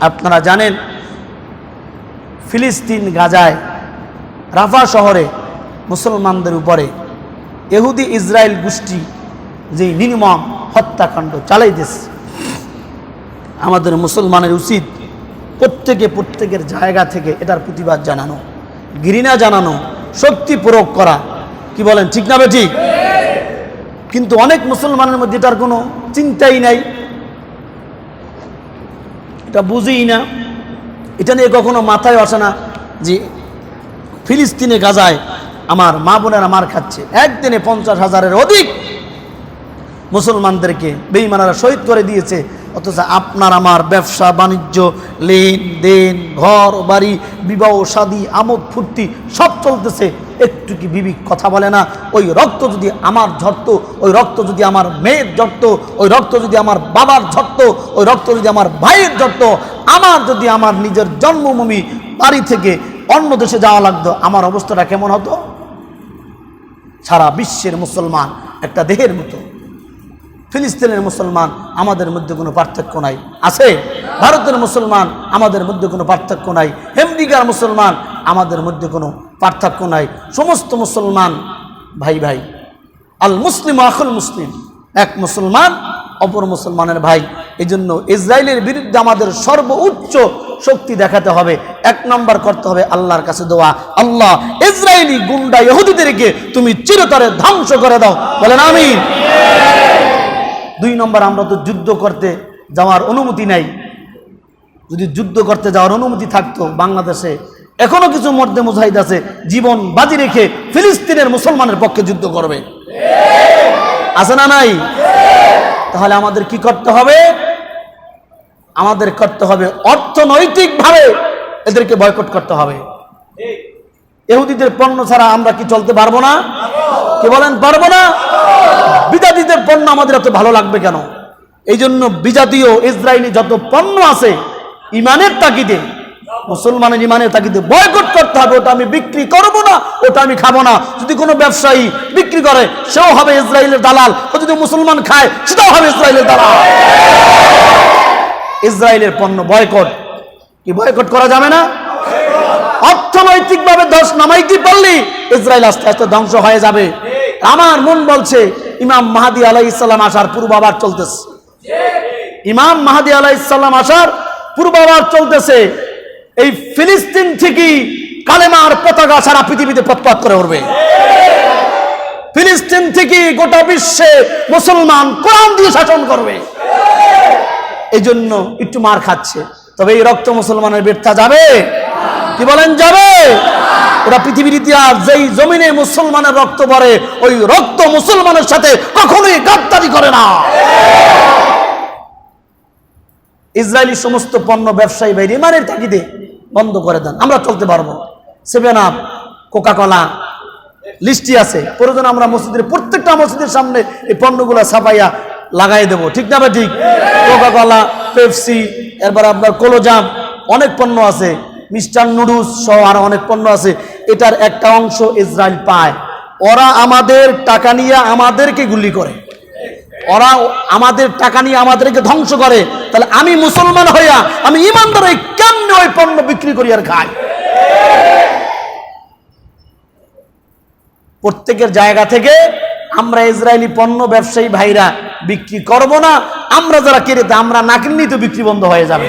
আপনারা জানেন, ফিলিস্তিন গাজায়, রাফা শহরে মুসলমানদের উপরে এহুদি ইসরায়েল গোষ্ঠী যে নির্মম হত্যাকাণ্ড চালাইতেছে। আমাদের মুসলমানের উচিত প্রত্যেকে প্রত্যেকের জায়গা থেকে এটার প্রতিবাদ জানানো, ঘৃণা জানানো, শক্তি প্রয়োগ করা। কি বলেন, ঠিক না ঠিক? কিন্তু অনেক মুসলমানের মধ্যে এটার কোনো চিন্তাই নাই। এটা বুঝিই না। এটা নিয়ে কখনো মাথায় আসে না যে ফিলিস্তিনে গাজায় আমার মা বোনেরা মার খাচ্ছে। একদিনে পঞ্চাশ হাজারের অধিক মুসলমানদেরকে বেইমানারা শহীদ করে দিয়েছে। অথচ আপনার আমার ব্যবসা, বাণিজ্য লেনদেন ঘর, বাড়ি, বিবাহ, শাদী, আমোদ, ফুর্তি, সব চলতেছে। একটু কি বিবিক কথা বলে না? ওই রক্ত যদি আমার ঝরত, ওই রক্ত যদি আমার মেয়ের ঝরত, ওই রক্ত যদি আমার বাবার ঝরত, ওই রক্ত যদি আমার ভাইয়ের ঝরত, আমার যদি আমার নিজের জন্মভূমি, বাড়ি থেকে অন্য দেশে যাওয়া লাগতো, আমার অবস্থাটা কেমন হতো? সারা বিশ্বের মুসলমান একটা দেহের মতো। ফিলিস্তিনের মুসলমান আমাদের মধ্যে কোনো পার্থক্য নাই। আছে? ভারতের মুসলমান আমাদের মধ্যে কোনো পার্থক্য নাই। আমেরিকার মুসলমান আমাদের মধ্যে কোনো পার্থক্য নাই। সমস্ত মুসলমান ভাই ভাই। আল মুসলিম আখুল মুসলিম। এক মুসলমান, অপর মুসলমানের ভাই। এই জন্য ইসরায়েলের বিরুদ্ধে আমাদের সর্বোচ্চ শক্তি দেখাতে হবে। এক নম্বর করতে হবে আল্লাহর কাছে দোয়া। আল্লাহ, ইসরায়েলি গুন্ডা ইহুদিদেরকে তুমি চিরতরে ধ্বংস করে দাও। বলেন আমিন। দুই নম্বর আমরা তো যুদ্ধ করতে যাওয়ার অনুমতি নাই। যদি যুদ্ধ করতে যাওয়ার অনুমতি থাকতো বাংলাদেশে এখনও কিছু মধ্যে মুজাহিদ আছে জীবন বাজি রেখে ফিলিস্তিনের মুসলমানের পক্ষে যুদ্ধ করবে। আছে না নাই? তাহলে আমাদের কি করতে হবে? আমাদের করতে হবে অর্থনৈতিকভাবে এদেরকে বয়কট করতে হবে। এহুদিদের পণ্য ছাড়া আমরা কি চলতে পারব না? কি বলেন, পারব না? বিজাতিদের পণ্য আমাদের এত ভালো লাগবে কেন? এই জন্য বিজাতীয় ইসরায়েলি যত পণ্য আছে, ইমানের তাগিদে, মুসলমানের ইমানের তাগিদে বয়কট করতে হবে, ওটা আমি বিক্রি করব না, ওটা আমি খাব না। যদি কোনো ব্যবসায়ী বিক্রি করে, সেও হবে ইসরায়েলের দালাল। ও যদি মুসলমান খায়, সেটাও হবে ইসরায়েলের দালাল। ইসরায়েলের পণ্য বয়কট কি বয়কট করা যাবে না? অর্থনৈতিকভাবে দশ নামাইতে পারলি ইসরায়েল আস্তে আস্তে ধ্বংস হয়ে যাবে। আমার মন বলছে, ইমাম মাহাদি আলাই ইসলাম আসার পূর্বাবার চলতেছে। ইমাম মাহাদি আলাই ইসলাম আসার পূর্বাবার চলতেছে, এই ফিলিস্তিন থেকেই কালেমার পতাকা সারা পৃথিবীতে পথপাত করে উঠবে ফিলিস্তিন থেকে গোটা বিশ্বে মুসলমান কোরআন দিয়ে শাসন করবে। এই জন্য একটু মার খাচ্ছে, তবে এই রক্ত মুসলমানের ব্যর্থা যাবে। কি বলেন যাবে? ওরা পৃথিবীর ইতিহাস, যেই জমিনে মুসলমানের রক্ত পড়ে, ওই রক্ত মুসলমানের সাথে কখনোই গাদ্দারি করে না। ইসরায়েলি সমস্ত পণ্য ব্যবসায়ী বাইরে ইমানের তাগিদে বন্ধ করে দেন। আমরা চলতে পারব। সেভেন আপ কোকা কলা লিস্টি আছে। প্রয়োজন আমরা মসজিদের, প্রত্যেকটা মসজিদের সামনে এই পণ্যগুলো ছাপাইয়া লাগাই দেবো। ঠিক না বা ঠিক? কোকা কলা পেপসি এরপর আপনার কোলোজাম অনেক পণ্য আছে। মিস্টার নুডলস সহ আরও অনেক পণ্য আছে। এটার একটা অংশ ইসরায়েল পায়। ওরা আমাদের টাকা নিয়ে আমাদেরকে গুলি করে। ওরা আমাদের টাকা নিয়ে আমাদেরকে ধ্বংস করে। তাহলে আমি মুসলমান হইয়া আমি ইমানদার হয়ে কেমনে ওই পণ্য বিক্রি করি আর খাই? প্রত্যেকের জায়গা থেকে আমরা ইসরায়েলি পণ্য ব্যবসায়ী ভাইরা বিক্রি করব না। আমরা যারা কিনে তা আমরা না কিনলেই তো বিক্রি বন্ধ হয়ে যাবে।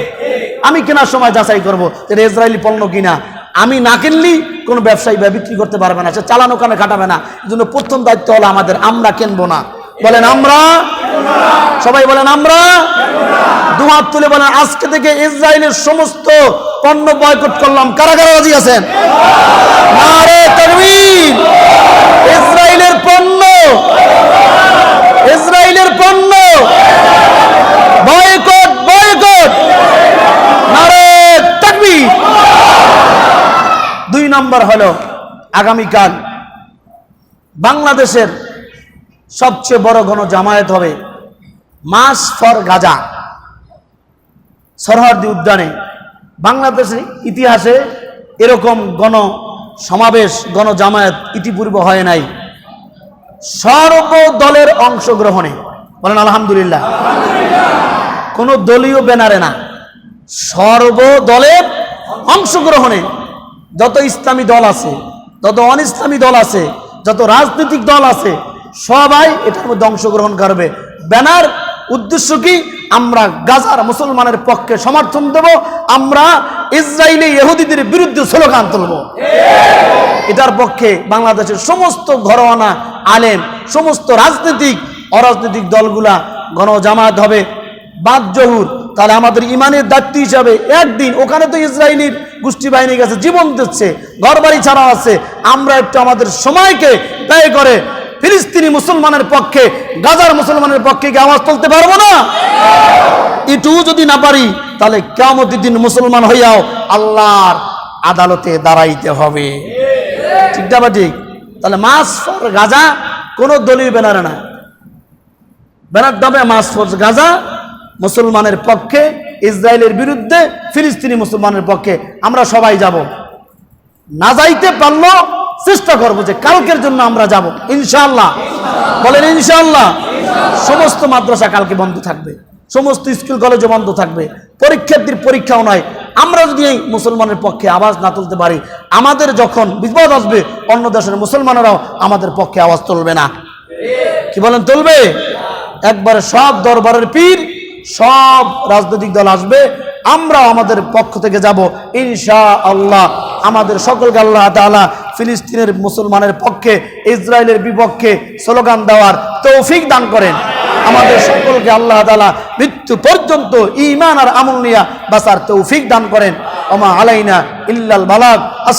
আমি কেনার সময় যাচাই করব যে ইসরায়েলি পণ্য কিনা। আমি না কিনলেই কোনো ব্যবসায়ী বা বিক্রি করতে পারবে না, সে চালানো কানে খাটাবে না। এই জন্য প্রথম দায়িত্ব হলো আমাদের, আমরা কিনবো না। বলেন, আমরা? সবাই বলেন, আমরা? দুহাত তুলে বলেন, আজকে থেকে ইসরায়েলের সমস্ত পণ্য বয়কট করলাম। কারা কারা রাজি আছেন নারে তাকবীর ইসরায়েলের পণ্য ইসরায়েলের পণ্য বয়কট বয়কট নারে তাকবীর দুই নম্বর হলো আগামীকাল বাংলাদেশের সবচেয়ে বড় ঘন জামায়াত হবে মাস ফর গাজা। সরহদ্দি উদ্যানে। বাংলাদেশের ইতিহাসে এরকম গণ সমাবেশ গণ জামায়াত ইতিপূর্বে হয় নাই। সর্ব দলের অংশগ্রহণে। বলেন আলহামদুলিল্লাহ। কোনো দলীয় ব্যানারে না। সর্বদলের অংশগ্রহণে যত ইসলামী দল আছে, যত অন ইসলামী দল আছে, যত রাজনৈতিক দল আছে, সবাই এটার মধ্যে অংশগ্রহণ করবে। ব্যানার উদ্দেশ্য কি? আমরা গাজার মুসলমানের পক্ষে সমর্থন দেব, আমরা ইসরায়েলি ইহুদিদের বিরুদ্ধে স্লোগান তুলব। এটার পক্ষে বাংলাদেশের সমস্ত ঘরোয়ানা আলেম, সমস্ত রাজনৈতিক, অরাজনৈতিক দলগুলা গণজামাত হবে। বাদ জহুর। তাহলে আমাদের ইমানের দায়িত্ব হিসাবে একদিন ওখানে তো ইসরায়েলির গোষ্ঠী বাহিনী গেছে, জীবন দিচ্ছে ঘর বাড়ি ছাড়া আছে। আমরা একটু আমাদের সময়কে ব্যয় করে ফিলিস্তিনি মুসলমানের পক্ষে, গাজার মুসলমানের পক্ষে কি আওয়াজ তুলতে পারব না? এটুও যদি না পারি, তাহলে কেমন দিন মুসলমান হইয়াও আল্লাহর আদালতে দাঁড়াইতে হবে। ঠিক না ঠিক তাহলে মাস ফর গাজা কোনো দলীয় ব্যানারে না। ব্যানার হবে মাস ফর গাজা মুসলমানের পক্ষে, ইসরায়েলের বিরুদ্ধে, ফিলিস্তিনি মুসলমানের পক্ষে আমরা সবাই যাব। না যাইতে পারল, চেষ্টা করব যে কালকের জন্য আমরা যাব। ইনশাআল্লাহ। বলেন ইনশাআল্লাহ। সমস্ত মাদ্রাসা কালকে বন্ধ থাকবে। সমস্ত স্কুল, কলেজও বন্ধ থাকবে। পরীক্ষার্থীর পরীক্ষাও নয়। আমরা যদি এই মুসলমানের পক্ষে আওয়াজ না তুলতে পারি, আমাদের যখন বিপদ আসবে, অন্য দেশের মুসলমানেরাও আমাদের পক্ষে আওয়াজ তুলবে না। কি বলেন, তুলবে? একবারে সব দরবারের পীর সব রাজনৈতিক দল আসবে, আমরাও আমাদের পক্ষ থেকে যাব। ইনশা আল্লাহ আমাদের সকলকে আল্লাহ তাআলা ফিলিস্তিনের মুসলমানের পক্ষে, ইসরায়েলের বিপক্ষে স্লোগান দেওয়ার তৌফিক দান করেন। আমাদের সকলকে আল্লাহ তাআলা মৃত্যু পর্যন্ত ইমান আর আমল নিয়া বাসার তৌফিক দান করেন। ওমা আলাইনা ইল্লাল বালাগ।